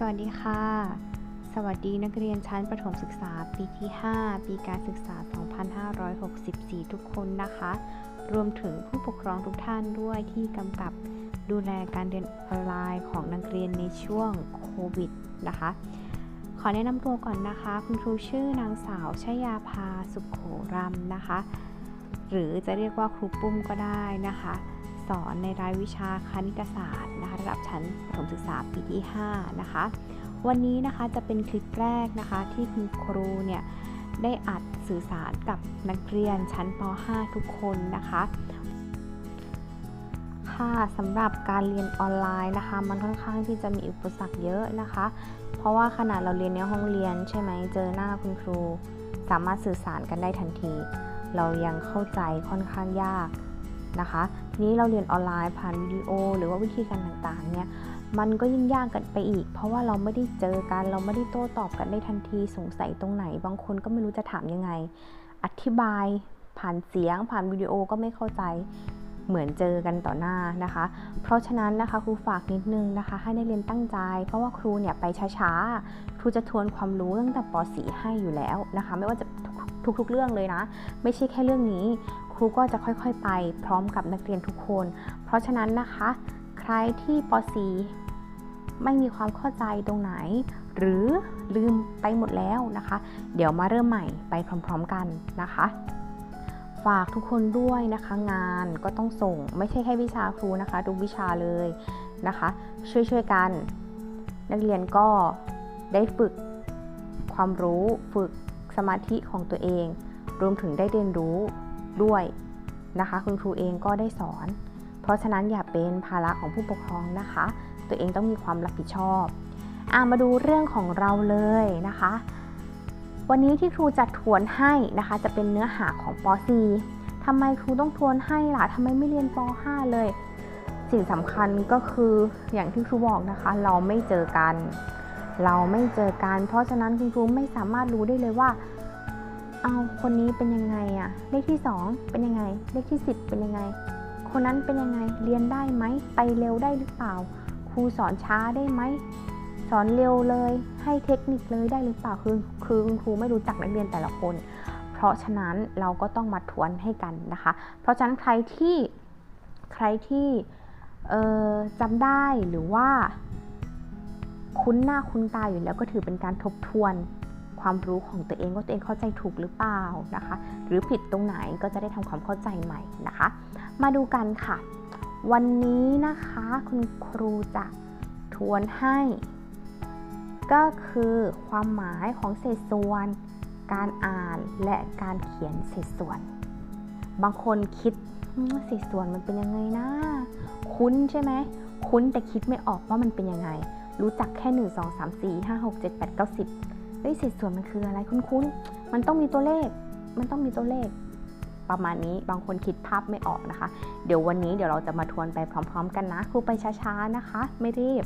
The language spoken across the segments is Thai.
สวัสดีค่ะ สวัสดีนักเรียนชั้นประถมศึกษาปีที่ 5 ปีการศึกษา 2564 ทุกคนนะคะ รวมถึงผู้ปกครองทุกท่านด้วยที่กำกับดูแลการเรียนออนไลน์ของนักเรียนในช่วงโควิดนะคะ ขอแนะนำตัวก่อนนะคะ คุณครูชื่อนางสาวชยาภาสุขโขรำนะคะ หรือจะเรียกว่าครูปุ้มก็ได้นะคะ สอนในรายวิชาคณิตศาสตร์นะคะระดับชั้นประถมศึกษาปีที่ 5 นะคะ วันนี้นะคะจะเป็นคลิปแรกนะคะที่คุณครูเนี่ยได้อัดสื่อสารกับนักเรียนชั้นป .5 ทุกคนนะคะค่ะสำหรับการเรียนออนไลน์นะคะ มันค่อนข้างที่จะมีอุปสรรคเยอะนะคะ เพราะว่าขนาดเราเรียนในห้องเรียนใช่ไหมเจอหน้าคุณครู สามารถสื่อสารกันได้ทันที เรายังเข้าใจค่อนข้างยากนะคะ ทีนี้เราเรียนออนไลน์ผ่านวิดีโอ หรือว่าวิธีการต่างๆเนี่ยมันก็ยิ่งยากกันไปอีก เพราะว่าเราไม่ได้เจอกัน เราไม่ได้โต้ตอบกันได้ทันทีสงสัยตรงไหน บางคนก็ไม่รู้จะถามยังไง อธิบายผ่านเสียง ผ่านวิดีโอก็ไม่เข้าใจเหมือนเจอกันต่อหน้านะคะ เพราะฉะนั้นนะคะครูฝากนิดนึงนะคะ ให้นักเรียนตั้งใจ เพราะว่าครูเนี่ยไปช้าๆ ครูจะทวนความรู้ตั้งแต่ป .4 ให้อยู่แล้วนะคะ ไม่ว่าจะทุกๆเรื่องเลยนะ ไม่ใช่แค่เรื่องนี้ ครูก็จะค่อยๆ ไปพร้อมกับนักเรียนทุกคน เพราะฉะนั้นนะคะ ใครที่ป .4 ไม่มีความเข้าใจตรงไหน หรือลืมไปหมดแล้วนะคะ เดี๋ยวมาเริ่มใหม่ไปพร้อมๆกันนะคะฝากทุกคนด้วยนะคะงานก็ต้องส่งไม่ใช่แค่วิชาครูนะคะทุกวิชาเลยนะคะ ช่วยๆกัน นักเรียนก็ได้ฝึกความรู้ฝึกสมาธิของตัวเอง รวมถึงได้เรียนรู้ ด้วยนะคะ คุณครูเองก็ได้สอน เพราะฉะนั้นอย่าเป็นภาระของผู้ปกครองนะคะ ตัวเองต้องมีความรับผิดชอบอามาดูเรื่องของเราเลยนะคะ วันนี้ที่ครูจัดทวนให้นะคะ จะเป็นเนื้อหาของป .4 ทำไมครูต้องทวนให้ล่ะทำไมไม่เรียนป .5 เลย สิ่งสำคัญก็คืออย่างที่ครูบอกนะคะ เราไม่เจอกัน เราไม่เจอกัน เพราะฉะนั้นคุณครูไม่สามารถรู้ได้เลยว่า เอาคนนี้เป็นยังไงอะเลขที่ 2 เป็นยังไง เลขที่ 10 เป็นยังไง คนนั้นเป็นยังไง เรียนได้ไหม ไปเร็วได้หรือเปล่า ครูสอนช้าได้ไหม สอนเร็วเลย ให้เทคนิคเลยได้หรือเปล่า คือคือคุณครูไม่รู้จักนักเรียนแต่ละคน เพราะฉะนั้นเราก็ต้องมาทวนให้กันนะคะ เพราะฉะนั้นใครที่ใครที่จำได้หรือว่า คุ้นหน้าคุ้นตาอยู่แล้วก็ถือเป็นการทบทวน ความรู้ของตัวเองว่าตัวเองเข้าใจถูกหรือเปล่านะคะ หรือผิดตรงไหนก็จะได้ทำความเข้าใจใหม่นะคะ มาดูกันค่ะ วันนี้นะคะคุณครูจะทวนให้ ก็คือความหมายของเศษส่วน การอ่านและการเขียนเศษส่วน บางคนคิดเศษส่วนมันเป็นยังไงนะคุ้นใช่ไหมคุ้นแต่คิดไม่ออกว่ามันเป็นยังไง รู้จักแค่ 1 2 3 4 5 6 7 8 9 10 เฮ้ยเศษส่วนมันคืออะไรคุ้นๆ มันต้องมีตัวเลข มันต้องมีตัวเลข ประมาณนี้บางคนคิดภาพไม่ออกนะคะ เดี๋ยววันนี้เดี๋ยวเราจะมาทวนไปพร้อม ๆ กันนะครูไปช้าๆนะคะ ไม่รีบ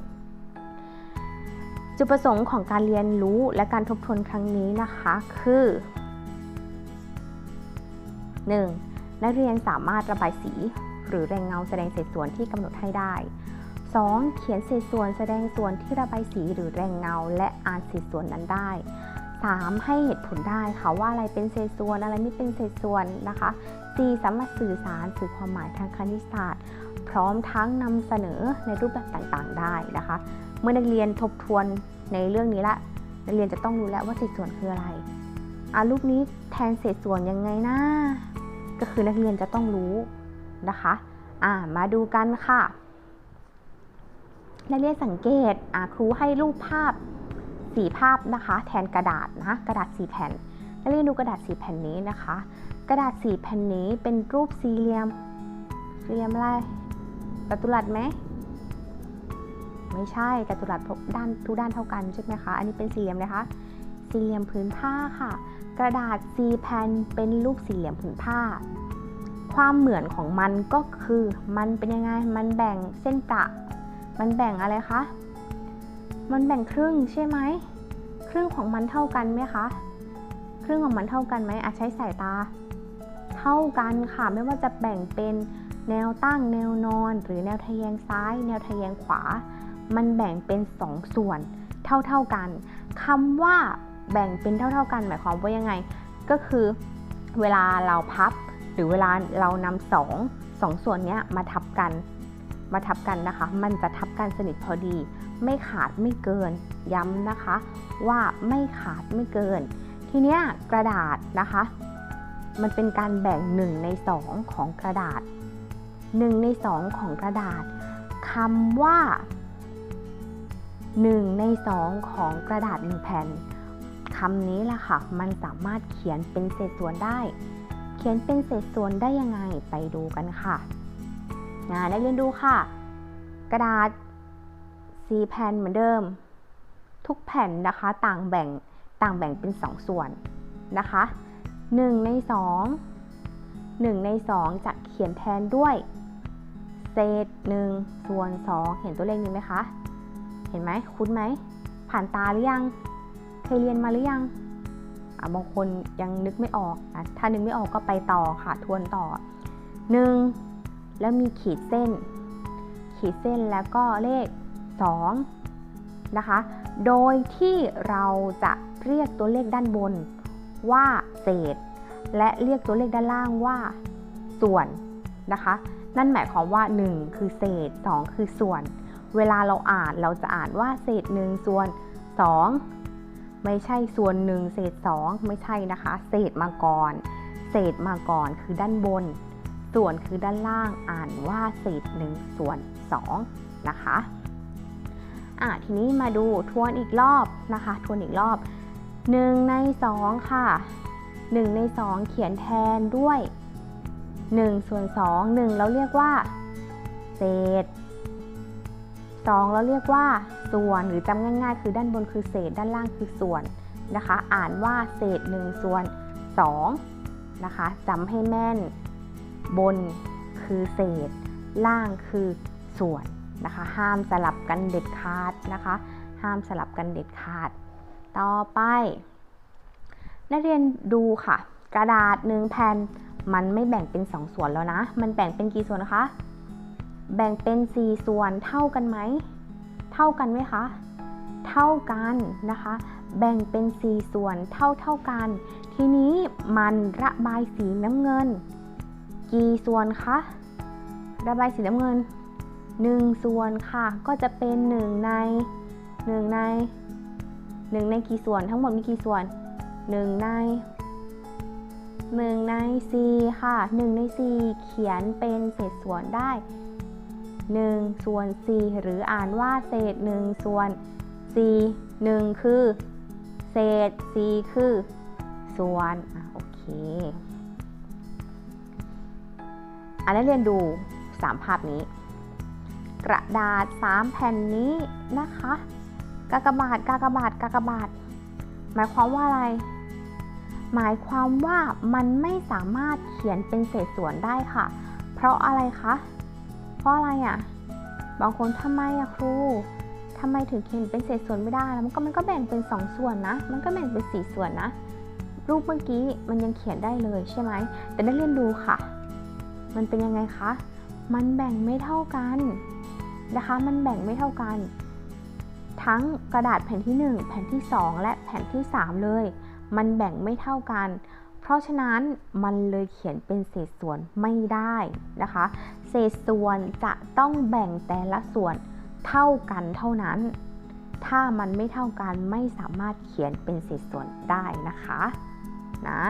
จุดประสงค์ของการเรียนรู้และการทบทวนครั้งนี้นะคะคือ 1. นักเรียนสามารถระบายสี หรือแรงเงาแสดงเศษส่วนที่กำหนดให้ได้ 2. เขียนเศษส่วนแสดงส่วนที่ระบายสีหรือแรงเงา และอ่านเศษส่วนนั้นได้ 3. ให้เหตุผลได้ค่ะว่าอะไรเป็นเศษส่วนอะไรไม่เป็นเศษส่วนนะคะ 4. สามารถสื่อสารสื่อความหมายทางคณิตศาสตร์ พร้อมทั้งนำเสนอในรูปแบบต่างๆ ได้นะคะ เมื่อนักเรียนทบทวนในเรื่องนี้ละนักเรียนจะต้องรู้แล้วว่าเศษส่วนคืออะไรอะรูปนี้แทนเศษส่วนยังไงนะก็คือนักเรียนจะต้องรู้นะคะ อ่ามาดูกันค่ะ นักเรียนสังเกตครูให้รูปภาพสีภาพนะคะ แทนกระดาษนะกระดาษสีแผ่นนักเรียนดูกระดาษสีแผ่นนี้นะคะ กระดาษสีแผ่นนี้เป็นรูปสี่เหลี่ยมสี่เหลี่ยมอะไรจัตุรัสไหมไม่ใช่จัตุรัสด้านทุกด้านเท่ากันใช่ไหมคะ อันนี้เป็นสี่เหลี่ยมนะคะ สี่เหลี่ยมผืนผ้าค่ะ กระดาษสีแผ่นเป็นรูปสี่เหลี่ยมผืนผ้า ความเหมือนของมันก็คือมันเป็นยังไง มันแบ่งเส้นประ มันแบ่งอะไรคะ มันแบ่งครึ่งใช่ไหม ครึ่งของมันเท่ากันไหมคะ ครึ่งของมันเท่ากันไหมอาจใช้สายตา เท่ากันค่ะ ไม่ว่าจะแบ่งเป็นแนวตั้งแนวนอน หรือแนวทะแยงซ้าย แนวทะแยงขวา มันแบ่งเป็น2ส่วนเท่าๆกันคำว่าแบ่งเป็นเท่า ๆ กันหมายความว่ายังไง ก็คือเวลาเราพับ หรือเวลาเรานำสองสองส่วนนี้มาทับกัน มาทับกันนะคะ มันจะทับกันสนิทพอดี ไม่ขาดไม่เกิน ย้ำนะคะ ว่าไม่ขาดไม่เกิน ทีเนี้ยกระดาษนะคะ มันเป็นการแบ่ง 1 ใน 2 ของกระดาษ 1 ใน 2 ของกระดาษคำว่า 1 ใน 2 ของกระดาษ1แผ่นคำนี้แหละค่ะ มันสามารถเขียนเป็นเศษส่วนได้ เขียนเป็นเศษส่วนได้ยังไงไปดูกันค่ะ งานได้เรียนดูค่ะ กระดาษ4แผ่นเหมือนเดิม ทุกแผ่นนะคะต่างแบ่งต่างแบ่งเป็น 2 ส่วนนะคะ1ใน 2 1 ใน 2 จะเขียนแทนด้วยเศษ1ส่วน 2 เห็นตัวเลขนี้ไหมคะ เห็นไหมคุ้นไหม ผ่านตาหรือยัง เคยเรียนมาหรือยังบางคนยังนึกไม่ออกอะถ้านึกไม่ออกก็ไปต่อค่ะ ทวนต่อ 1 แล้วมีขีดเส้น ขีดเส้นแล้วก็เลข 2 นะคะ โดยที่เราจะเรียกตัวเลขด้านบนว่าเศษ และเรียกตัวเลขด้านล่างว่า ส่วนนะคะ นั่นหมายความว่า 1 คือเศษ 2 คือส่วน เวลาเราอ่านเราจะอ่านว่าเศษ 1 ส่วน 2 ไม่ใช่ส่วน 1 เศษ 2 ไม่ใช่นะคะ เศษมาก่อน เศษมาก่อนคือด้านบน ส่วนคือด้านล่างอ่านว่าเศษ1ส่วน2นะคะอะทีนี้มาดูทวนอีกรอบนะคะ ทวนอีกรอบ 1 ใน 2 ค่ะ 1 ใน 2 เขียนแทนด้วย 1 ส่วน 2 1 เราเรียกว่า เศษ 2 เราเรียกว่าส่วนหรือจำง่ายๆ คือด้านบนคือเศษด้านล่างคือส่วนนะคะ อ่านว่าเศษ 1 ส่วน2นะคะจำให้แม่น บนคือเศษ ล่างคือส่วนนะคะ ห้ามสลับกันเด็ดขาดนะคะ ห้ามสลับกันเด็ดขาด ต่อไป นักเรียนดูค่ะ กระดาษหนึ่งแผ่นมันไม่แบ่งเป็น 2 ส่วนแล้วนะ มันแบ่งเป็นกี่ส่วนคะ แบ่งเป็น 4 ส่วนเท่ากันไหม เท่ากันไหมคะ เท่ากันนะคะ แบ่งเป็น 4 ส่วนเท่าเท่ากัน ทีนี้มันระบายสีน้ำเงิน กี่ส่วนคะระบายสีน้ำเงิน 1 ส่วนค่ะ ก็จะเป็น 1 ใน 1 ใน 1 ในกี่ส่วนทั้งหมดมีกี่ส่วน 1 ใน 1 ใน 4 ค่ะ 1 ใน 4 เขียนเป็นเศษส่วนได้ 1 ส่วน 4 หรืออ่านว่าเศษ 1 ส่วน 4 1 คือ เศษ 4 คือ ส่วนอโอเค อันนี้เรียนดู 3 ภาพนี้ กระดาษ 3 แผ่นนี้นะคะกากบาทกากบาทกากบาท หมายความว่าอะไร หมายความว่ามันไม่สามารถเขียนเป็นเศษส่วนได้ค่ะ เพราะอะไรคะ เพราะอะไรอะ่ะ บางคนทำไมอะครูทำไมถึงเขียนเป็นเศษส่วนไม่ได้ แล้วมันก็มันก็แบ่งเป็น 2 ส่วนนะ มันก็แบ่งเป็น 4 ส่วนนะ รูปเมื่อกี้มันยังเขียนได้เลยใช่ไหม แต่ได้เรียนดูค่ะ มันเป็นยังไงคะ มันแบ่งไม่เท่ากันนะคะ มันแบ่งไม่เท่ากัน ทั้งกระดาษแผ่นที่ 1 แผ่นที่ 2 และแผ่นที่ 3 เลย มันแบ่งไม่เท่ากัน เพราะฉะนั้นมันเลยเขียนเป็นเศษส่วนไม่ได้นะคะ เศษส่วนจะต้องแบ่งแต่ละส่วนเท่ากันเท่านั้น ถ้ามันไม่เท่ากันไม่สามารถเขียนเป็นเศษส่วนได้นะคะ นะ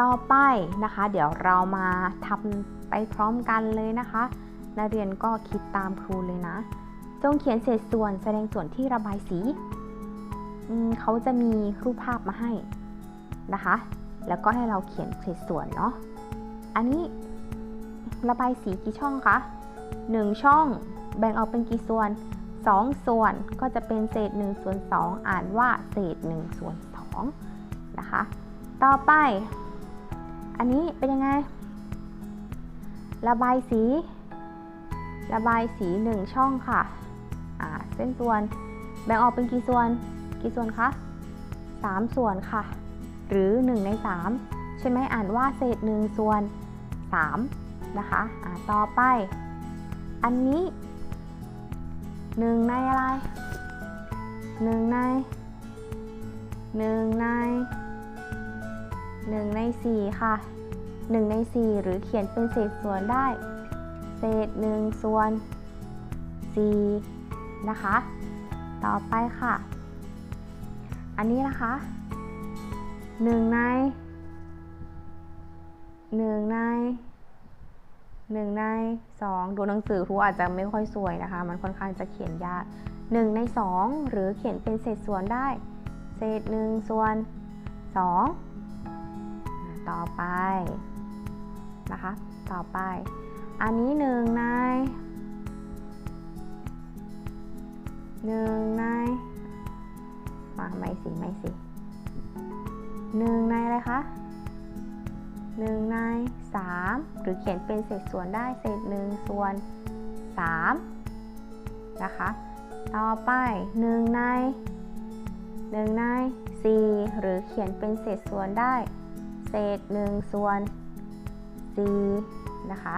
ต่อไปนะคะ เดี๋ยวเรามาทำไปพร้อมกันเลยนะคะนักเรียนก็คิดตามครูเลยนะ จงเขียนเศษส่วนแสดงส่วนที่ระบายสี เขาจะมีรูปภาพมาให้นะคะ แล้วก็ให้เราเขียนเศษส่วนเนาะ อันนี้ระบายสีกี่ช่องคะ 1 ช่องแบ่งออกเป็นกี่ส่วน 2 ส่วนก็จะเป็นเศษ1ส่วน2 อ่านว่าเศษ1ส่วน2นะคะ ต่อไป อันนี้เป็นยังไง ระบายสี ระบายสี1ช่องค่ะเส้นส่วนแบ่งออกเป็นกี่ส่วน กี่ส่วนคะ3 ส่วนค่ะ หรือ 1 ใน 3 ใช่ไหมอ่านว่าเศษ 1 ส่วน 3 นะคะอ่าต่อไป อันนี้ 1 ในอะไรหนึ่งในหนึ่งใน หนึ่งในสี่ค่ะหนึ่งในสี่หรือเขียนเป็นเศษส่วนได้ เศษหนึ่งส่วนสี่นะคะ ต่อไปค่ะ อันนี้นะคะหนึ่งในหนึ่งในหนึ่งในสองดูหนังสือครูอาจจะไม่ค่อยสวยนะคะ มันค่อนข้างจะเขียนยากหนึ่งในสองหรือเขียนเป็นเศษส่วนได้ เศษหนึ่งส่วนสอง ต่อไปนะคะ ต่อไป อันนี้หนึ่งในหนึ่งในมาไม่สิไม่สิหนึ่งในอะไรคะหนึ่งในสามหรือเขียนเป็นเศษส่วนได้เศษหนึ่งส่วนสามนะคะ ต่อไปหนึ่งในหนึ่งในสี่หรือเขียนเป็นเศษส่วนได้ เศษหนึ่งส่วนสี่นะคะ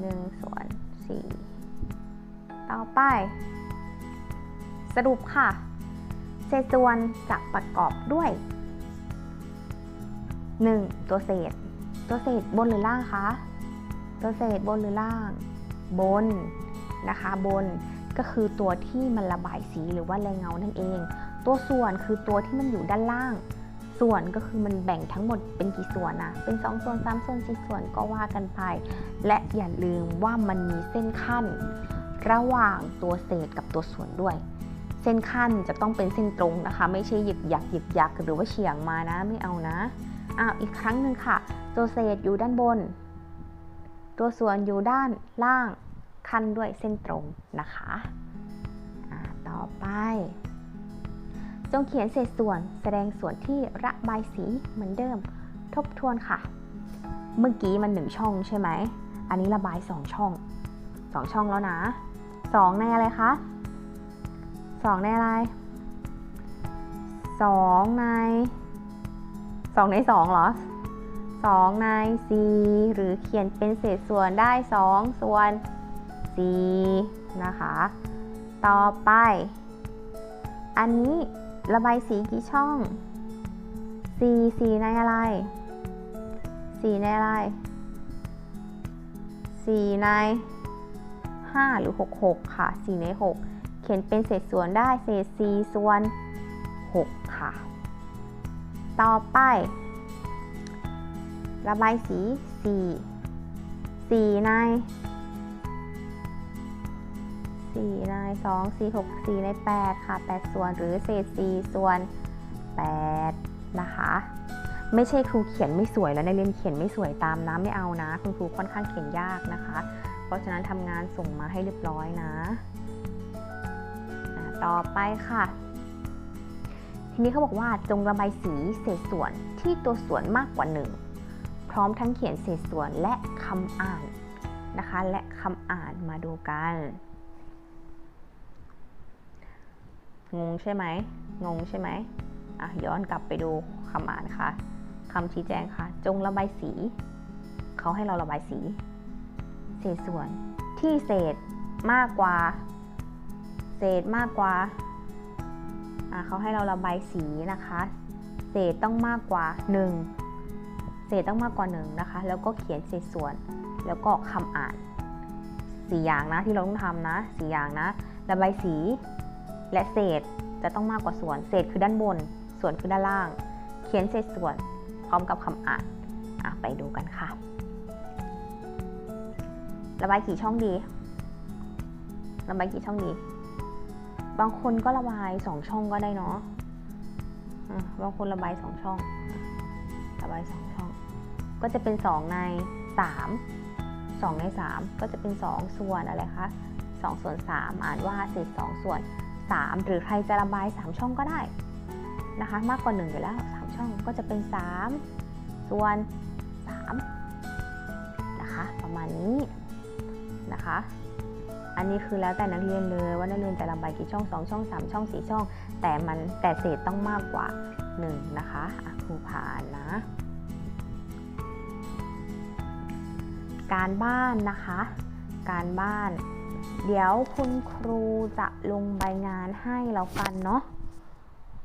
หนึ่งส่วนสี่ต่อไป สรุปค่ะ เศษส่วนจะประกอบด้วย 1. ตัวเศษ ตัวเศษบนหรือล่างคะ ตัวเศษบนหรือล่าง บนนะคะบนก็คือตัวที่มันระบายสีหรือว่าแรงเงานั่นเอง ตัวส่วนคือตัวที่มันอยู่ด้านล่าง ส่วนก็คือมันแบ่งทั้งหมดเป็นกี่ส่วนนะ เป็น 2 ส่วน 3 ส่วน 4 ส่วนก็ว่ากันไป และอย่าลืมว่ามันมีเส้นขั้น ระหว่างตัวเศษกับตัวส่วนด้วย เส้นขั้นจะต้องเป็นเส้นตรงนะคะ ไม่ใช่หยึกหยักหยึกหยักหรือว่าเฉียงมานะ ไม่เอานะอ้าวอีกครั้งหนึ่งค่ะ ตัวเศษอยู่ด้านบน ตัวส่วนอยู่ด้านล่าง ขั้นด้วยเส้นตรงนะคะ ต่อไป จงเขียนเศษส่วนแสดงส่วนที่ระบายสีเหมือนเดิม ทบทวนค่ะ เมื่อกี้มันหนึ่งช่องใช่ไหม อันนี้ระบายสองช่องสองช่องแล้วนะสองในอะไรคะสองในอะไรสองในสองในสองเหรอสองในสี่หรือเขียนเป็นเศษส่วนได้สองส่วนสี่นะคะ ต่อไป อันนี้ ระบายสีกี่ช่อง สี่สี่ในอะไร สี่ในอะไร สี่ในห้าหรือหกหกค่ะ สี่ในหกเขียนเป็นเศษส่วนได้เศษสี่ส่วนหกค่ะ ต่อไประบายสี 4 4 ใน 4ใน2 4 6 4ใน8ค่ะ 8 ส่วนหรือเศษ4ส่วน 8 นะคะ ไม่ใช่ครูเขียนไม่สวยแล้วนักเรียนเขียนไม่สวยตามนะไม่เอานะ คุณครูค่อนข้างเขียนยากนะคะ เพราะฉะนั้นทำงานส่งมาให้เรียบร้อยนะ ต่อไปค่ะ ทีนี้เขาบอกว่าจงระบายสีเศษส่วนที่ตัวส่วนมากกว่า 1 พร้อมทั้งเขียนเศษส่วนและคำอ่านนะคะ และคำอ่านมาดูกัน งงใช่ไหม งงใช่ไหมอะย้อนกลับไปดูคำอ่านค่ะคำชี้แจงค่ะ จงระบายสี เขาให้เราระบายสี เศษส่วนที่เศษมากกว่า เศษมากกว่าเขาให้เราระบายสีนะคะ เศษต้องมากกว่า 1 เศษต้องมากกว่า1นะคะ แล้วก็เขียนเศษส่วน แล้วก็คำอ่านสีอย่างนะที่เราต้องทำนะสีอย่างนะ ระบายสี และเศษจะต้องมากกว่าส่วน เศษคือด้านบน ส่วนคือด้านล่าง เขียนเศษส่วนพร้อมกับคำอ่านไปดูกันค่ะ ระบายกี่ช่องดี ระบายกี่ช่องดี บางคนก็ระบายสองช่องก็ได้เนาะบางคนระบายสองช่อง ระบายสองช่อง ก็จะเป็นสองในสามสองในสามก็จะเป็นสองส่วนอะไรคะสองส่วนสามอ่านว่าเศษสองส่วน สามหรือใครจะระบายสามช่องก็ได้นะคะ มากกว่าหนึ่งอยู่แล้วสามช่องก็จะเป็นสามส่วนสามนะคะประมาณนี้นะคะ อันนี้คือแล้วแต่นักเรียนเลยว่านักเรียนจะระบายกี่ช่อง 2 ช่อง 3 ช่อง 4 ช่อง แต่มันแต่เศษต้องมากกว่า 1 นะคะครูผ่านนะการบ้านนะคะ การบ้าน เดี๋ยวคุณครูจะลงใบงานให้แล้วกันเนาะ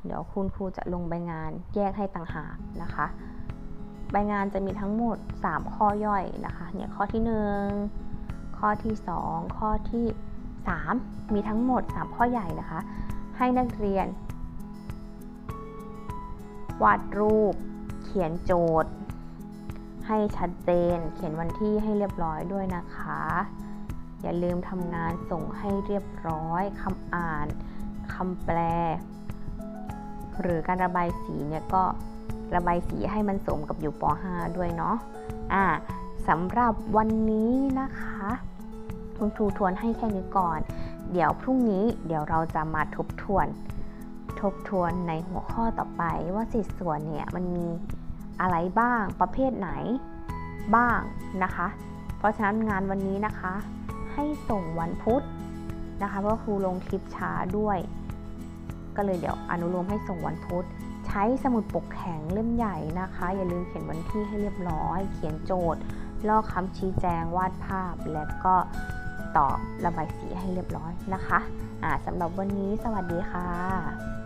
เดี๋ยวคุณครูจะลงใบงานแยกให้ต่างหากนะคะ ใบงานจะมีทั้งหมด 3 ข้อย่อยนะคะเนี่ยข้อที่ 1 ข้อที่ 2 ข้อที่ 3 มีทั้งหมด 3 ข้อใหญ่นะคะ ให้นักเรียน วาดรูป เขียนโจทย์ ให้ชัดเจน เขียนวันที่ให้เรียบร้อยด้วยนะคะ อย่าลืมทำงานส่งให้เรียบร้อยคำอ่านคำแปล หรือการระบายสีเนี่ยก็ระบายสีให้มันสมกับอยู่ป .5 ด้วยเนาะอ่าสำหรับวันนี้นะคะ คุณครูทวนให้แค่นี้ก่อน เดี๋ยวพรุ่งนี้เดี๋ยวเราจะมาทบทวน ทบทวนในหัวข้อต่อไปว่าสิทธิส่วนเนี่ยมันมีอะไรบ้างประเภทไหนบ้างนะคะ เพราะฉะนั้นงานวันนี้นะคะ ให้ส่งวันพุธนะคะเพราะครูลงคลิปช้าด้วย ก็เลยเดี๋ยวอนุโลมให้ส่งวันพุธใช้สมุดปกแข็งเล่มใหญ่นะคะ อย่าลืมเขียนวันที่ให้เรียบร้อย เขียนโจทย์ ลอกคำชี้แจงวาดภาพ และก็ตอบระบายสีให้เรียบร้อยนะคะอ่าสำหรับวันนี้สวัสดีค่ะ